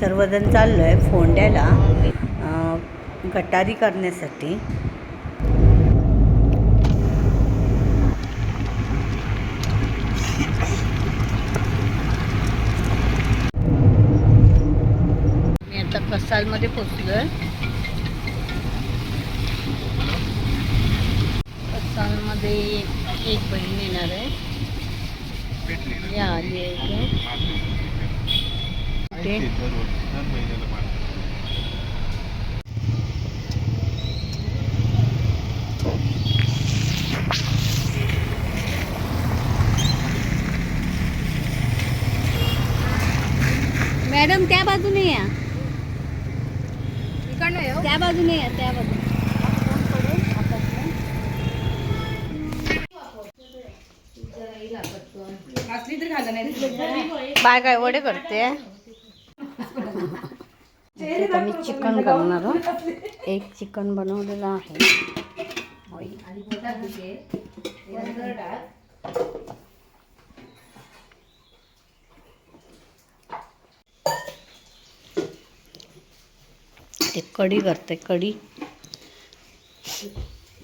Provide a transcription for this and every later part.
सर्वजण चाललो आहे फोंड्याला गटारी करण्यासाठी मी आता कसालमध्ये पोचलो आहे कसालमध्ये एक बहीण येणार आहे या आली आहे ते मॅडम त्या बाजूने या त्या बाजूने या त्या बाजूने बाय काय वडे करते मी चिकन करणार एक चिकन बनवलेलं एक ते कढी करते कड़ी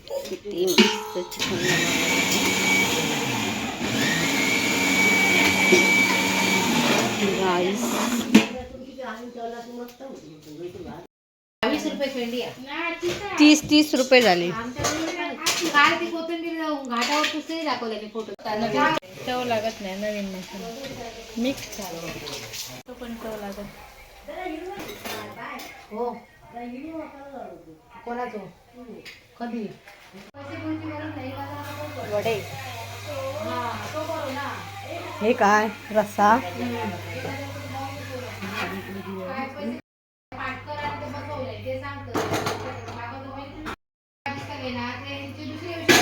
मस्त चिकन राईस वीस तीस तीस रुपये झाले काय ती कोथिंबीर घाटावर पुसही दाखवलेली फोटो चव तो लागत नाही नवीन मसाला मिक्स चालू तो पण चव तो लागत हो तो, कोणाचो कधी वडे हे काय रस्सा हम्म।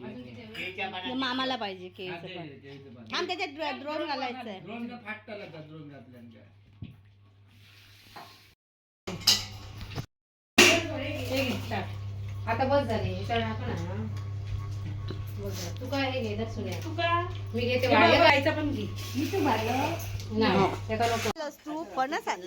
मामाला पाहिजे केळीचं पण त्याच्यात ड्रोन घालायचं ड्रोन आता बस झाले तू काय तू का मी घेते पण नाही हो. तू आणला